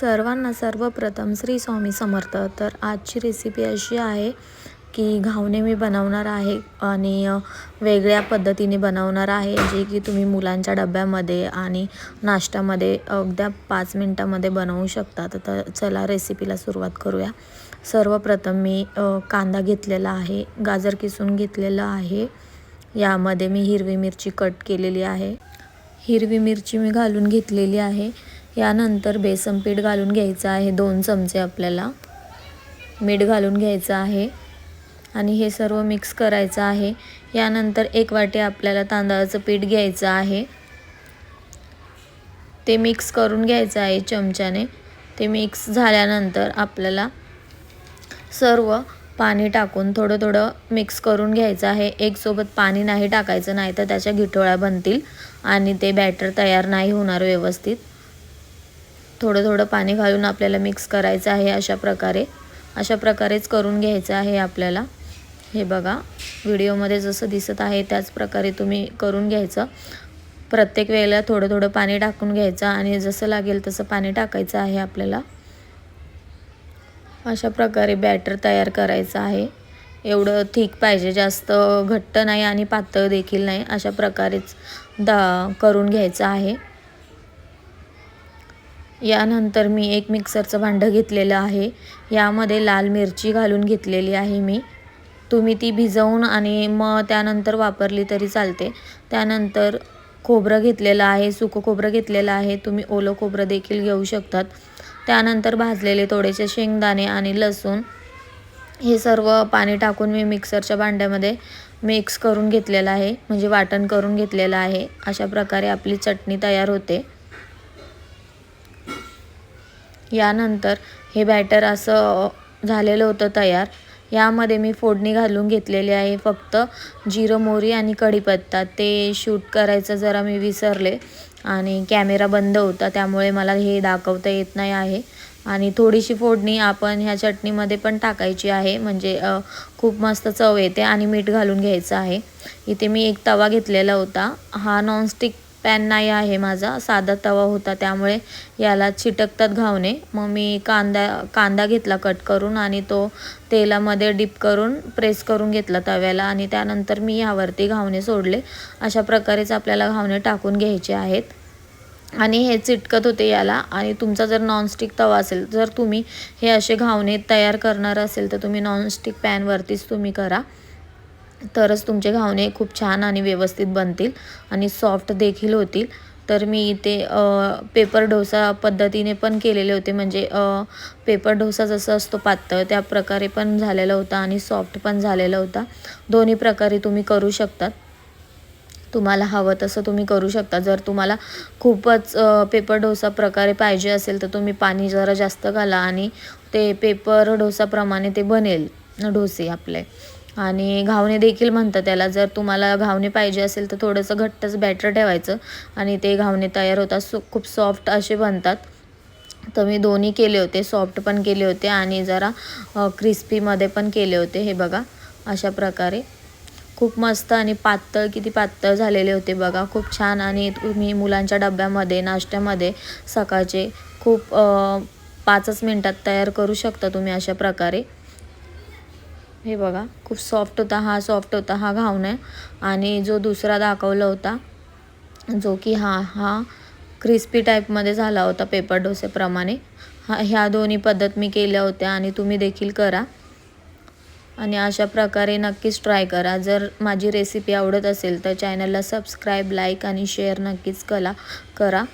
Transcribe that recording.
सर्वांना सर्वप्रथम श्री स्वामी समर्थ. तर आजची रेसिपी अशी आहे की घावणे मी बनवणार आहे आणि वेगळ्या पद्धतीने बनवणार आहे जे की तुम्ही मुलांच्या डब्यामध्ये आणि नाश्त्यामध्ये अगद्या पाच मिनटामध्ये बनवू शकता. तर चला रेसिपीला सुरुवात करूया. सर्वप्रथम मी कांदा घेतलेला आहे गाजर किसून घेतलेलं आहे. यामध्ये मी हिरवी मिरची कट केलेली आहे. हिरवी मिरची मी घालून घेतलेली आहे. यानंतर बेसन पीठ घालून घ्यायचं आहे. दोन चमचे आपल्याला मीठ घालून घ्यायचं आहे. आणि हे सर्व मिक्स करायचं आहे. यानंतर एक वाटी आपल्याला तांदळाचं पीठ घ्यायचं आहे. ते मिक्स करून घ्यायचं आहे चमच्याने. ते मिक्स झाल्यानंतर आपल्याला सर्व पाणी टाकून थोडं थोडं मिक्स करून घ्यायचं आहे. एकसोबत पाणी नाही टाकायचं नाही तर त्याच्या गिठोळ्या बनतील आणि ते बॅटर तयार नाही होणार व्यवस्थित. थोडं थोडं पाणी घालून आपल्याला मिक्स करायचं आहे अशा प्रकारे. अशा प्रकारेच करून घ्यायचं आहे आपल्याला. हे बघा व्हिडिओमध्ये जसं दिसत आहे त्याच प्रकारे तुम्ही करून घ्यायचं. प्रत्येक वेळेला थोडं थोडं पाणी टाकून घ्यायचं आणि जसं लागेल तसं पाणी टाकायचं आहे आपल्याला. अशा प्रकारे बॅटर तयार करायचं आहे. एवढं थिक पाहिजे जास्त घट्ट नाही आणि पातळ देखील नाही अशा प्रकारेच दा करून घ्यायचं आहे. यानंतर मी एक मिक्सरचं भांडं घेतलेलं आहे. यामध्ये लाल मिरची घालून घेतलेली आहे मी. तुम्ही ती भिजवून आणि मग त्यानंतर वापरली तरी चालते. त्यानंतर खोबरं घेतलेलं आहे सुकं खोबरं घेतलेलं आहे. तुम्ही ओलं खोबरं देखील घेऊ शकतात. त्यानंतर भाजलेले थोडेसे शेंगदाणे आणि लसूण. हे सर्व पाणी टाकून मी मिक्सरच्या भांड्यामध्ये मिक्स करून घेतलेलं आहे. म्हणजे वाटण करून घेतलेलं आहे. अशा प्रकारे आपली चटणी तयार होते. यानंतर हे बॅटर असं झालेलं होतं तयार. यामध्ये मी फोडणी घालून घेतलेली आहे फक्त जिरं मोहरी आणि कढीपत्ता. ते शूट करायचं जरा मी विसरले आणि कॅमेरा बंद होता त्यामुळे मला हे दाखवता येत नाही आहे. आणि थोडीशी फोडणी आपण ह्या चटणीमध्ये पण टाकायची आहे म्हणजे खूप मस्त चव येते आणि मीठ घालून घ्यायचं आहे. इथे मी एक तवा घेतलेला होता. हा नॉनस्टिक पॅन नाही आहे माझा. साधा तवा होता त्यामुळे याला चिटकतात घावणे. मग मी कांदा कांदा घेतला कट करून आणि तो तेलामध्ये डिप करून प्रेस करून घेतला तव्याला आणि त्यानंतर मी यावरती घावणे सोडले. अशा प्रकारेच आपल्याला घावणे टाकून घ्यायचे आहेत. आणि हे चिटकत होते याला. आणि तुमचा जर नॉनस्टिक तवा असेल जर तुम्ही हे असे घावणे तयार करणार असेल तर तुम्ही नॉनस्टिक पॅनवरतीच तुम्ही करा. तरच तुमचे घावणे खूप छान आणि व्यवस्थित बनतील आणि सॉफ्ट देखील होतील. तर मी इथे पेपर डोसा पद्धतीने पण केलेले होते. म्हणजे पेपर डोसा जसं असतो पातळ त्या प्रकारे पण झालेला होता आणि सॉफ्ट पण झालेला होता. दोन्ही प्रकारे तुम्ही करू शकतात. तुम्हाला हवं तसं तुम्ही करू शकता. जर तुम्हाला खूपच पेपर डोसा प्रकारे पाहिजे असेल तर तुम्ही पाणी जरा जास्त घाला आणि ते पेपर डोसाप्रमाणे ते बनेल डोसे आपले. आणि घावणे देखील म्हणतात त्याला. जर तुम्हाला घावणे पाहिजे असेल तर थोडंसं घट्टच बॅटर ठेवायचं आणि ते घावणे तयार होतात. सो खूप सॉफ्ट असे बनतात. तर मी दोन्ही केले होते. सॉफ्ट पण केले होते आणि जरा क्रिस्पीमध्ये पण केले होते. हे बघा अशा प्रकारे. खूप मस्त आणि पातळ किती पातळ झालेले होते बघा. खूप छान आणि तुम्ही मुलांच्या डब्यामध्ये नाश्त्यामध्ये सकाळचे खूप पाचच मिनटात तयार करू शकता तुम्ही अशा प्रकारे. हे बघा खूप सॉफ्ट होता हा सॉफ्ट होता हा घावणे. आणि जो दुसरा दाखवला होता जो की हा हा क्रिस्पी टाईपमध्ये झाला होता पेपर डोसेप्रमाणे हा ह्या दोन्ही पद्धत मी केल्या होत्या आणि तुम्ही देखील करा. आणि अशा प्रकारे नक्कीच ट्राय करा. जर माझी रेसिपी आवडत असेल तर चॅनलला सबस्क्राईब लाईक आणि शेअर नक्कीच कला करा.